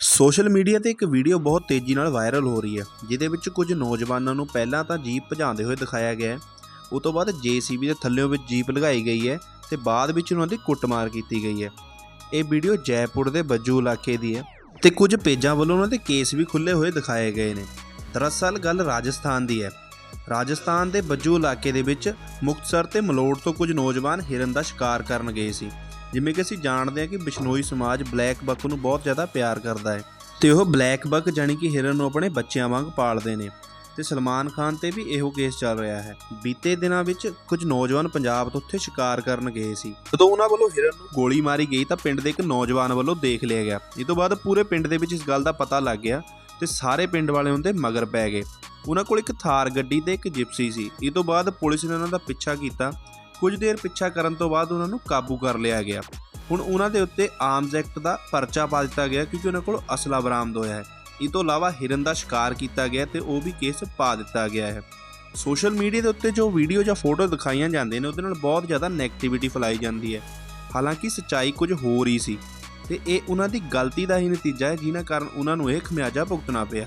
Social media ਤੇ ਇੱਕ video ਬਹੁਤ ਤੇਜ਼ੀ ਨਾਲ ਵਾਇਰਲ ਹੋ ਰਹੀ ਹੈ, ਜਿਹਦੇ ਵਿੱਚ ਕੁਝ ਨੌਜਵਾਨਾਂ ਨੂੰ ਪਹਿਲਾਂ ਤਾਂ ਜੀਪ ਭਜਾਉਂਦੇ ਹੋਏ ਦਿਖਾਇਆ ਗਿਆ ਹੈ। ਉਸ ਤੋਂ ਬਾਅਦ ਜੀਸੀਬੀ ਦੇ ਥੱਲੇੋਂ ਵਿੱਚ ਜੀਪ ਲਗਾਈ ਗਈ ਹੈ ਤੇ ਬਾਅਦ ਵਿੱਚ ਉਹਨਾਂ ਦੀ ਕੁੱਟਮਾਰ ਕੀਤੀ ਗਈ ਹੈ। ਇਹ ਵੀਡੀਓ ਜੈਪੁਰ ਦੇ ਬੱਜੂ ਇਲਾਕੇ ਦੀ ਹੈ ਤੇ ਕੁਝ ਪੇਜਾਂ ਵੱਲੋਂ ਉਹਨਾਂ ਦੇ ਕੇਸ ਵੀ ਖੁੱਲੇ ਹੋਏ ਦਿਖਾਏ ਗਏ ਨੇ। ਦਰਅਸਲ ਗੱਲ ਰਾਜਸਥਾਨ ਦੀ ਹੈ। ਰਾਜਸਥਾਨ ਦੇ ਬੱਜੂ ਇਲਾਕੇ ਦੇ ਵਿੱਚ ਮੁਕਤਸਰ ਤੇ ਮਲੋੜ ਤੋਂ ਕੁਝ ਨੌਜਵਾਨ ਹਿਰਨ ਦਾ ਸ਼ਿਕਾਰ ਕਰਨ ਗਏ ਸੀ। ਜਿਵੇਂ ਕਿ ਅਸੀਂ ਜਾਣਦੇ ਹਾਂ ਕਿ ਬਿਸ਼ਨੋਈ ਸਮਾਜ ਬਲੈਕ ਬੱਕ ਨੂੰ ਬਹੁਤ ਜ਼ਿਆਦਾ ਪਿਆਰ ਕਰਦਾ ਹੈ ਤੇ ਉਹ ਬਲੈਕ ਬੱਕ ਜਾਨੀ ਕਿ ਹਿਰਨ ਨੂੰ ਆਪਣੇ ਬੱਚਿਆਂ ਵਾਂਗ ਪਾਲਦੇ ਨੇ ਤੇ ਸਲਮਾਨ ਖਾਨ ਤੇ ਵੀ ਇਹੋ ਕੇਸ ਚੱਲ ਰਿਹਾ ਹੈ। ਬੀਤੇ ਦਿਨਾਂ ਵਿੱਚ ਕੁਝ ਨੌਜਵਾਨ ਪੰਜਾਬ ਤੋਂ ਉੱਥੇ ਸ਼ਿਕਾਰ ਕਰਨ ਗਏ ਸੀ। ਜਦੋਂ ਉਹਨਾਂ ਵੱਲੋਂ ਹਿਰਨ ਨੂੰ ਗੋਲੀ ਮਾਰੀ ਗਈ ਤਾਂ ਪਿੰਡ ਦੇ ਇੱਕ ਨੌਜਵਾਨ ਵੱਲੋਂ ਦੇਖ ਲਿਆ ਗਿਆ। ਇਸ ਤੋਂ ਬਾਅਦ ਪੂਰੇ ਪਿੰਡ ਦੇ ਵਿੱਚ ਇਸ ਗੱਲ ਦਾ ਪਤਾ ਲੱਗ ਗਿਆ ਤੇ ਸਾਰੇ ਪਿੰਡ ਵਾਲੇ ਉਹਦੇ ਮਗਰ ਪੈ ਗਏ। ਉਹਨਾਂ ਕੋਲ ਇੱਕ ਥਾਰ ਗੱਡੀ ਤੇ ਇੱਕ ਜਿਪਸੀ ਸੀ। ਇਸ ਤੋਂ ਬਾਅਦ ਪੁਲਿਸ ਨੇ ਉਹਨਾਂ ਦਾ ਪਿੱਛਾ ਕੀਤਾ ਕੁਝ ਦੇਰ ਪਿੱਛਾ ਕਰਨ ਤੋਂ ਬਾਅਦ ਉਹਨਾਂ ਨੂੰ ਕਾਬੂ ਕਰ ਲਿਆ ਗਿਆ। ਹੁਣ ਉਹਨਾਂ ਦੇ ਉੱਤੇ ਆਰਮਜ਼ ਐਕਟ ਦਾ ਪਰਚਾ ਪਾ ਦਿੱਤਾ ਗਿਆ ਕਿਉਂਕਿ ਉਹਨਾਂ ਕੋਲ ਅਸਲਾ ਬਰਾਮਦ ਹੋਇਆ ਹੈ। ਇਸ ਤੋਂ ਇਲਾਵਾ ਹਿਰਨ ਦਾ ਸ਼ਿਕਾਰ ਕੀਤਾ ਗਿਆ ਤੇ ਉਹ ਵੀ ਕੇਸ ਪਾ ਦਿੱਤਾ ਗਿਆ ਹੈ। ਸੋਸ਼ਲ ਮੀਡੀਆ ਦੇ ਉੱਤੇ ਜੋ ਵੀਡੀਓ ਜਾਂ ਫੋਟੋ ਦਿਖਾਈਆਂ ਜਾਂਦੇ ਨੇ, ਉਹਦੇ ਨਾਲ ਬਹੁਤ ਜ਼ਿਆਦਾ ਨੈਗੇਟਿਵਿਟੀ ਫੈਲਾਈ ਜਾਂਦੀ ਹੈ। ਹਾਲਾਂਕਿ ਸੱਚਾਈ ਕੁਝ ਹੋਰ ਹੀ ਸੀ ਤੇ ਇਹ ਉਹਨਾਂ ਦੀ ਗਲਤੀ ਦਾ ਹੀ ਨਤੀਜਾ ਹੈ, ਜਿਨ੍ਹਾਂ ਕਾਰਨ ਉਹਨਾਂ ਨੂੰ ਇਹ ਖਮਿਆਜਾ ਭੁਗਤਣਾ ਪਿਆ।